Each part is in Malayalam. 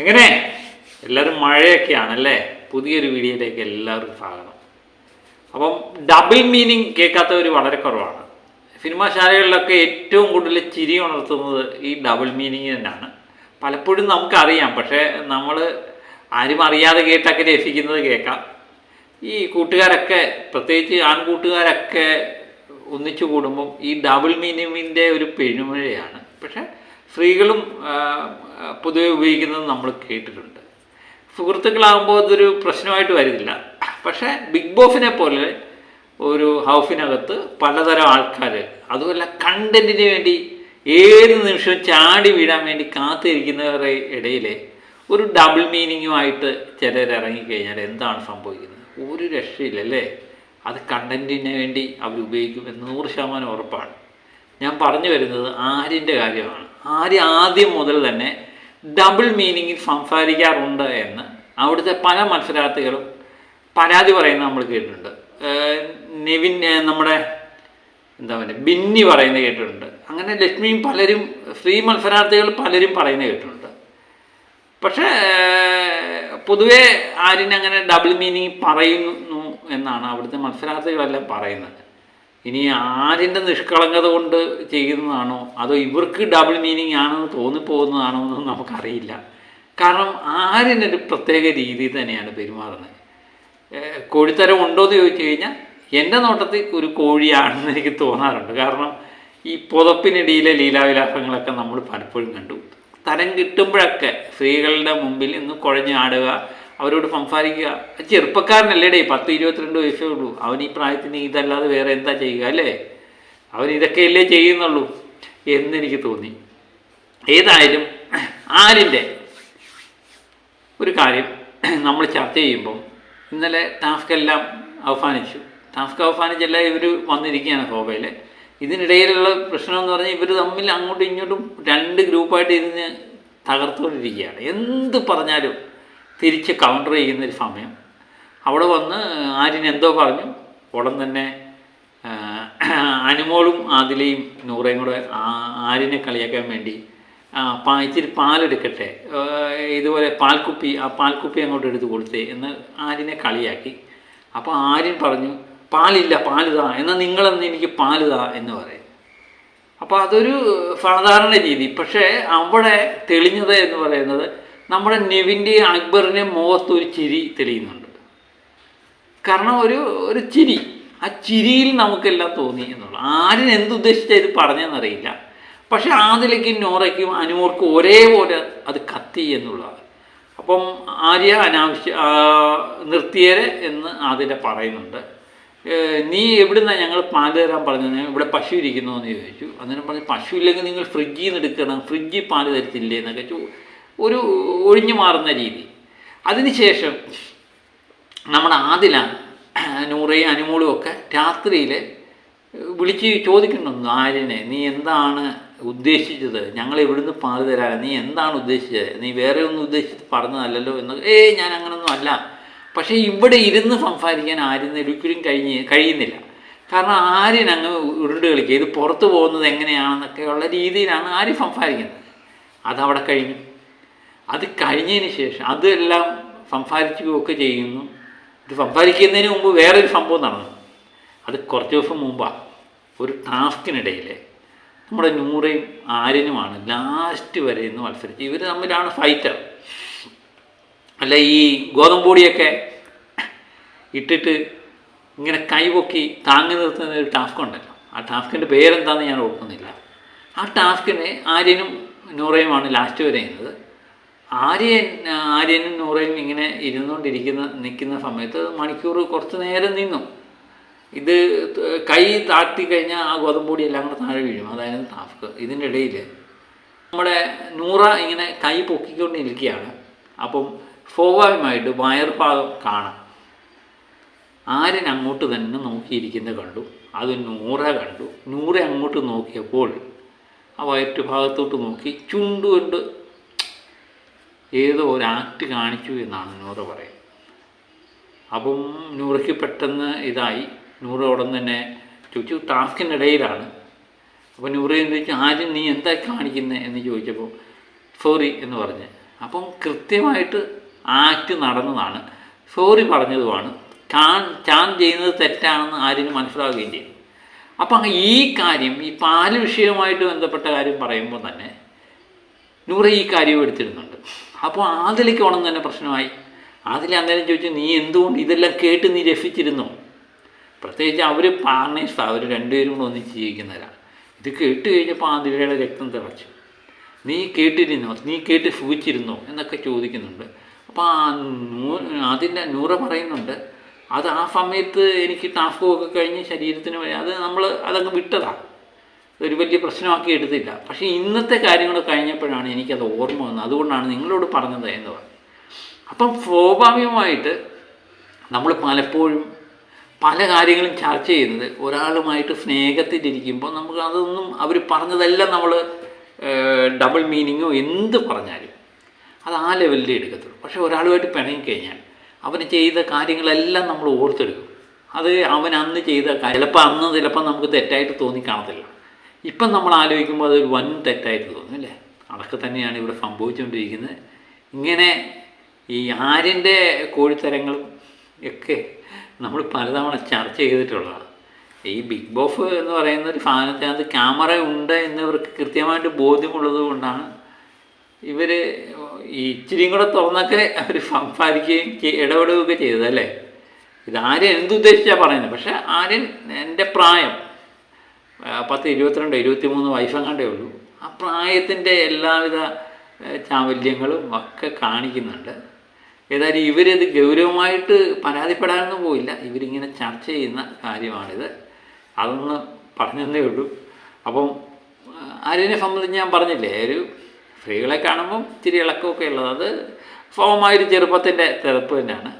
എങ്ങനെ? എല്ലാവരും മഴയൊക്കെയാണല്ലേ? പുതിയൊരു വീഡിയോയിലേക്ക് എല്ലാവർക്കും സ്വാഗതം. അപ്പം ഡബിൾ മീനിങ് കേൾക്കാത്തവർ വളരെ കുറവാണ്. സിനിമാശാലകളിലൊക്കെ ഏറ്റവും കൂടുതൽ ചിരി ഉണർത്തുന്നത് ഈ ഡബിൾ മീനിങ് തന്നെയാണ്. പലപ്പോഴും നമുക്കറിയാം പക്ഷേ നമ്മൾ ആരും അറിയാതെ കേട്ടൊക്കെ രസിക്കുന്നത് കേൾക്കാം. ഈ കൂട്ടുകാരൊക്കെ പ്രത്യേകിച്ച് ആൺകൂട്ടുകാരൊക്കെ ഒന്നിച്ചു കൂടുമ്പം ഈ ഡബിൾ മീനിങ്ങിന്റെ ഒരു പെരുമഴയാണ്. പക്ഷേ സ്ത്രീകളും പൊതുവെ ഉപയോഗിക്കുന്നത് നമ്മൾ കേട്ടിട്ടുണ്ട്. സുഹൃത്തുക്കളാകുമ്പോൾ അതൊരു പ്രശ്നമായിട്ട് വരുന്നില്ല. പക്ഷേ ബിഗ് ബോസിനെ പോലെ ഒരു ഹൗഫിനകത്ത് പലതരം ആൾക്കാർ അതുമല്ല കണ്ടന്റിന് വേണ്ടി ഏത് നിമിഷവും ചാടി വീഴാൻ വേണ്ടി കാത്തിരിക്കുന്നവരുടെ ഇടയിൽ ഒരു ഡബിൾ മീനിങ്ങുമായിട്ട് ചിലർ ഇറങ്ങിക്കഴിഞ്ഞാൽ എന്താണ് സംഭവിക്കുന്നത്? ഒരു രക്ഷയില്ലല്ലേ? അത് കണ്ടന്റിന് വേണ്ടി അവർ ഉപയോഗിക്കും എന്ന് നൂറ് ശതമാനം ഉറപ്പാണ്. ഞാൻ പറഞ്ഞു വരുന്നത് ആര്യന്റെ കാര്യമാണ്. ആര്യ ആദ്യം മുതൽ തന്നെ ഡബിൾ മീനിങ്ങിൽ സംസാരിക്കാറുണ്ട് എന്ന് അവിടുത്തെ പല മത്സരാർത്ഥികളും പരാതി പറയുന്നത് നമ്മൾ കേട്ടിട്ടുണ്ട്. നിവിൻ നമ്മുടെ എന്താ പറയുക ബിന്നി പറയുന്നത് കേട്ടിട്ടുണ്ട്. അങ്ങനെ ലക്ഷ്മിയും പലരും ഫ്രീ മത്സരാർത്ഥികൾ പലരും പറയുന്നത് കേട്ടിട്ടുണ്ട്. പക്ഷേ പൊതുവെ ആര്യൻ അങ്ങനെ ഡബിൾ മീനിങ് പറയുന്നു എന്നാണ് അവിടുത്തെ മത്സരാർത്ഥികളെല്ലാം പറയുന്നത്. ഇനി ആരിന്റെ നിഷ്കളങ്കത കൊണ്ട് ചെയ്യുന്നതാണോ? അതോ ഇവർക്ക് ഡബിൾ മീനിങ് ആണെന്ന് തോന്നിപ്പോകുന്നതാണോ എന്ന് നമുക്കറിയില്ല. കാരണം ആരിന്റെ ഒരു പ്രത്യേക രീതി തന്നെയാണ് പെരുമാറുന്നത്. കോഴിത്തരം ഉണ്ടോ എന്ന് ചോദിച്ചു കഴിഞ്ഞാൽ എന്റെ നോട്ടത്തിൽ ഒരു കോഴിയാണെന്ന് എനിക്ക് തോന്നാറുണ്ട്. കാരണം ഈ പുതപ്പിനിടയിലെ ലീലാവിലാസങ്ങളൊക്കെ നമ്മൾ പലപ്പോഴും കണ്ടു. തരം കിട്ടുമ്പോഴൊക്കെ സ്ത്രീകളുടെ മുമ്പിൽ ഇന്ന് കുഴഞ്ഞ് ആടുക അവരോട് സംസാരിക്കുക. ചെറുപ്പക്കാരനല്ലേടേ പത്ത് ഇരുപത്തിരണ്ട് വയസ്സേ ഉള്ളൂ. അവൻ ഈ പ്രായത്തിന് ഇതല്ലാതെ വേറെ എന്താ ചെയ്യുക അല്ലേ? അവൻ ഇതൊക്കെയല്ലേ ചെയ്യുന്നുള്ളൂ എന്നെനിക്ക് തോന്നി. ഏതായാലും ആരിന്റെ ഒരു കാര്യം നമ്മൾ ചർച്ച ചെയ്യുമ്പം ഇന്നലെ ടാസ്ക് എല്ലാം അവസാനിച്ചു. ടാസ്ക് അവസാനിച്ചല്ല ഇവർ വന്നിരിക്കുകയാണ് ശോഭയിൽ ഇതിനിടയിലുള്ള പ്രശ്നം എന്ന് പറഞ്ഞാൽ ഇവർ തമ്മിൽ അങ്ങോട്ടും ഇങ്ങോട്ടും രണ്ട് ഗ്രൂപ്പായിട്ട് ഇരുന്ന് തകർത്തുകൊണ്ടിരിക്കുകയാണ് എന്ത് പറഞ്ഞാലും തിരിച്ച് കൗണ്ടർ ചെയ്യുന്നൊരു സമയം. അവിടെ വന്ന് ആര്യൻ എന്തോ പറഞ്ഞു. ഉടൻ തന്നെ അനുമോളും ആദിലയും നൂറയും കൂടെ ആര്യനെ കളിയാക്കാൻ വേണ്ടി പാ ഇച്ചിരി പാലെടുക്കട്ടെ ഇതുപോലെ പാൽക്കുപ്പി ആ പാൽക്കുപ്പി അങ്ങോട്ട് എടുത്ത് കൊടുത്തേ എന്ന് ആര്യനെ കളിയാക്കി. അപ്പോൾ ആര്യൻ പറഞ്ഞു പാലില്ല പാലിതാ. എന്നാൽ നിങ്ങളെന്ന് എനിക്ക് പാലിതാ എന്ന് പറയും. അപ്പോൾ അതൊരു സാധാരണ രീതി. പക്ഷേ അവിടെ തെളിഞ്ഞത് എന്ന് പറയുന്നത് നമ്മുടെ നെവിന്റെയും അക്ബറിന്റെയും മുഖത്ത് ഒരു ചിരി തെളിയുന്നുണ്ട്. കാരണം ഒരു ഒരു ചിരി. ആ ചിരിയിൽ നമുക്കെല്ലാം തോന്നി എന്നുള്ളു. ആരും എന്തുദ്ദേശിച്ച ഇത് പറഞ്ഞെന്നറിയില്ല. പക്ഷെ ആദിലേക്കും നോറയ്ക്കും അനുമോർക്കും ഒരേപോലെ അത് കത്തി എന്നുള്ളതാണ്. അപ്പം ആര്യ അനാവശ്യ നിർത്തിയരെ എന്ന് ആദില പറയുന്നുണ്ട്. നീ എവിടുന്നാണ് ഞങ്ങൾ പാൽ തരാൻ പറഞ്ഞത്? ഇവിടെ പശു ഇരിക്കുന്നു എന്ന് ചോദിച്ചു. അന്നേരം പറഞ്ഞു പശു ഇല്ലെങ്കിൽ നിങ്ങൾ ഫ്രിഡ്ജിൽ നിന്ന് എടുക്കണം. ഫ്രിഡ്ജിൽ പാൽ തരത്തില്ലേ? എന്നൊക്കെ ചോ ഒരു ഒഴിഞ്ഞു മാറുന്ന രീതി. അതിനുശേഷം നമ്മുടെ ആദില നൂറയും അനുമോളും ഒക്കെ രാത്രിയിൽ വിളിച്ച് ചോദിക്കുന്നുണ്ട് ആര്യനെ നീ എന്താണ് ഉദ്ദേശിച്ചത്? ഞങ്ങൾ എവിടുന്ന് പാൽ തരാൻ. നീ എന്താണ് ഉദ്ദേശിച്ചത്? നീ വേറെ ഒന്നും ഉദ്ദേശിച്ച് പറഞ്ഞതല്ലല്ലോ എന്ന്. ഏയ് ഞാൻ അങ്ങനൊന്നും അല്ല. പക്ഷേ ഇവിടെ ഇരുന്ന് സംസാരിക്കാൻ ആര്യന് ഒരിക്കലും കഴിഞ്ഞ് കഴിയുന്നില്ല. കാരണം ആര്യൻ അങ്ങ് ഉരുണ്ട് കളിക്കുക. ഇത് പുറത്ത് പോകുന്നത് എങ്ങനെയാണെന്നൊക്കെയുള്ള രീതിയിലാണ് ആര് സംസാരിക്കുന്നത്. അതവിടെ കഴിഞ്ഞു. അത് കഴിഞ്ഞതിന് ശേഷം അതെല്ലാം സംസാരിക്കുകയൊക്കെ ചെയ്യുന്നു. ഇത് സംസാരിക്കുന്നതിന് മുമ്പ് വേറൊരു സംഭവം നടന്നു. അത് കുറച്ച് ദിവസം മുമ്പാണ് ഒരു ടാസ്കിനിടയിൽ നമ്മുടെ നൂറയും ആര്യനുമാണ് ലാസ്റ്റ് വരെ ഇന്ന് മത്സരിച്ച് ഇവർ തമ്മിലാണ് ഫൈറ്റർ അല്ല ഈ ഗോതമ്പൊടിയൊക്കെ ഇട്ടിട്ട് ഇങ്ങനെ കൈപൊക്കി താങ്ങി നിർത്തുന്ന ഒരു ടാസ്ക് ഉണ്ടല്ലോ. ആ ടാസ്കിന്റെ പേരെന്താണെന്ന് ഞാൻ ഓർക്കുന്നില്ല. ആ ടാസ്കിന് ആര്യനും നൂറയുമാണ് ലാസ്റ്റ് വരെ ചെയ്യുന്നത്. ആര്യൻ ആര്യനും നൂറയും ഇങ്ങനെ ഇരുന്നുകൊണ്ടിരിക്കുന്ന നിൽക്കുന്ന സമയത്ത് മണിക്കൂർ കുറച്ച് നേരം നിന്നു. ഇത് കൈ താഴ്ത്തി കഴിഞ്ഞാൽ ആ ഗോതമ്പൊടി എല്ലാം കൂടെ താഴെ വീഴും. അതായിരുന്നു ടാസ്ക്. ഇതിന്റെ ഇടയിൽ നമ്മുടെ നൂറ ഇങ്ങനെ കൈ പൊക്കിക്കൊണ്ടിരിക്കുകയാണ്. അപ്പം സ്വാഭാവികമായിട്ട് വയർ ഭാഗം കാണാം. ആര്യൻ അങ്ങോട്ട് തന്നെ നോക്കിയിരിക്കുന്നത് കണ്ടു. അത് നൂറ കണ്ടു. നൂറ അങ്ങോട്ട് നോക്കിയപ്പോൾ ആ വയറ്റ് ഭാഗത്തോട്ട് നോക്കി ചുണ്ടുകൊണ്ട് ഏതോ ഒരു ആക്ട് കാണിച്ചു എന്നാണ് നൂറ് പറയുന്നത്. അപ്പം നൂറയ്ക്ക് പെട്ടെന്ന് ഇതായി. നൂറ് ഉടൻ തന്നെ ചോദിച്ചു ടാസ്കിനിടയിലാണ് അപ്പോൾ നൂറ് എന്ന് ചോദിച്ചാൽ ആദ്യം നീ എന്താ കാണിക്കുന്നത് എന്ന് ചോദിച്ചപ്പോൾ സോറി എന്ന് പറഞ്ഞ്. അപ്പം കൃത്യമായിട്ട് ആക്ട് നടന്നതാണ്. സോറി പറഞ്ഞതുമാണ്. കാൺ ചാൻ ചെയ്യുന്നത് തെറ്റാണെന്ന് ആര്യന് മനസ്സിലാവുകയും ചെയ്യും അപ്പം ഈ കാര്യം ഈ പാൽ വിഷയവുമായിട്ട് ബന്ധപ്പെട്ട കാര്യം പറയുമ്പോൾ തന്നെ നൂറ ഈ കാര്യവും എടുത്തിരുന്നുണ്ട്. അപ്പോൾ ആദിലേക്ക് ഉടൻ തന്നെ പ്രശ്നമായി. ആദില അന്നേരം ചോദിച്ചു നീ എന്തുകൊണ്ട് ഇതെല്ലാം കേട്ട് നീ രസിച്ചിരുന്നു പ്രത്യേകിച്ച് അവർ പാർട്ട്നേഴ്സ് അവർ രണ്ടുപേരും കൂടെ ഒന്നിച്ച് ജീവിക്കുന്നവരാണ് ഇത് കേട്ട് കഴിഞ്ഞപ്പോൾ ആദിലയുടെ രക്തം തിളച്ചു. നീ കേട്ടിരുന്നോ? നീ കേട്ട് സൂചിച്ചിരുന്നോ? എന്നൊക്കെ ചോദിക്കുന്നുണ്ട്. അപ്പോൾ ആ നൂ അതിന്റെ നൂറ പറയുന്നുണ്ട് അത് ആ സമയത്ത് എനിക്ക് ടാസ്ക് ഒക്കെ കഴിഞ്ഞ് ശരീരത്തിന് അത് നമ്മൾ അതങ്ങ് വിട്ടതാണ് ഒരു വലിയ പ്രശ്നമാക്കി എടുത്തില്ല. പക്ഷേ ഇന്നത്തെ കാര്യങ്ങൾ കഴിഞ്ഞപ്പോഴാണ് എനിക്കത് ഓർമ്മ വന്നത്. അതുകൊണ്ടാണ് നിങ്ങളോട് പറഞ്ഞത് എന്ന് പറഞ്ഞു അപ്പം സ്വാഭാവികമായിട്ട് നമ്മൾ പലപ്പോഴും പല കാര്യങ്ങളും ചർച്ച ചെയ്യുന്നത് ഒരാളുമായിട്ട് സ്നേഹത്തിലിരിക്കുമ്പോൾ നമുക്ക് അതൊന്നും അവർ പറഞ്ഞതെല്ലാം നമ്മൾ ഡബിൾ മീനിങ്ങോ എന്ത് പറഞ്ഞാലും അത് ആ ലെവലിലേ എടുക്കത്തുള്ളൂ. പക്ഷേ ഒരാളുമായിട്ട് പിണങ്ങിക്കഴിഞ്ഞാൽ അവന് ചെയ്ത കാര്യങ്ങളെല്ലാം നമ്മൾ ഓർത്തെടുക്കും. അത് അവൻ അന്ന് ചെയ്ത ചിലപ്പോൾ അന്ന് ചിലപ്പോൾ നമുക്ക് തെറ്റായിട്ട് തോന്നി കാണത്തില്ല. ഇപ്പം നമ്മൾ ആലോചിക്കുമ്പോൾ അതൊരു വൻ തെറ്റായിട്ട് തോന്നും അല്ലേ? അതൊക്കെ തന്നെയാണ് ഇവിടെ സംഭവിച്ചുകൊണ്ടിരിക്കുന്നത്. ഇങ്ങനെ ഈ ആര്യന്റെ കോഴിത്തരങ്ങളും ഒക്കെ നമ്മൾ പലതവണ ചർച്ച ചെയ്തിട്ടുള്ളതാണ്. ഈ ബിഗ് ബോഫ് എന്ന് പറയുന്ന ഒരു സാധനത്തിനകത്ത് ക്യാമറ ഉണ്ട് എന്നിവർക്ക് കൃത്യമായിട്ട് ബോധ്യമുള്ളത് കൊണ്ടാണ് ഇവർ ഈ ഇച്ചിരിയും കൂടെ തുറന്നൊക്കെ അവർ സംസാരിക്കുകയും ഇടപെടുകയൊക്കെ ചെയ്തത് അല്ലേ? ഇത് ആര്യൻ എന്തുദ്ദേശിച്ചാണ് പറയുന്നത്? പക്ഷേ ആര്യൻ എന്റെ പ്രായം പത്ത് ഇരുപത്തിരണ്ട് ഇരുപത്തി മൂന്ന് വയസ്സെങ്ങാണ്ടേ ഉള്ളൂ. ആ പ്രായത്തിന്റെ എല്ലാവിധ ചാവല്യങ്ങളും ഒക്കെ കാണിക്കുന്നുണ്ട്. ഏതായാലും ഇവരിത് ഗൗരവമായിട്ട് പരാതിപ്പെടാനൊന്നും പോയില്ല. ഇവരിങ്ങനെ ചർച്ച ചെയ്യുന്ന കാര്യമാണിത്. അതൊന്ന് പറഞ്ഞതേ ഉള്ളൂ. അപ്പം ആര്യനെ സംബന്ധിച്ച് ഞാൻ പറഞ്ഞില്ലേ ഒരു സ്ത്രീകളെ കാണുമ്പം ഇച്ചിരി ഇളക്കമൊക്കെ ഉള്ളത്. അത് സ്വാഭാവികമായൊരു ചെറുപ്പത്തിന്റെ തിരപ്പ് തന്നെയാണ്.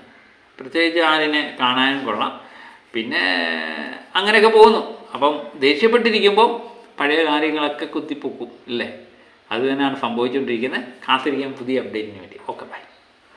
പ്രത്യേകിച്ച് ആര്യനെ കാണാനും കൊള്ളാം. പിന്നെ അങ്ങനെയൊക്കെ പോകുന്നു. അപ്പം ദേഷ്യപ്പെട്ടിരിക്കുമ്പോൾ പഴയ കാര്യങ്ങളൊക്കെ കുത്തിപ്പൊക്കും അല്ലേ അത് തന്നെയാണ് സംഭവിച്ചുകൊണ്ടിരിക്കുന്നത്. കാത്തിരിക്കാൻ പുതിയ അപ്ഡേറ്റിന് വേണ്ടി.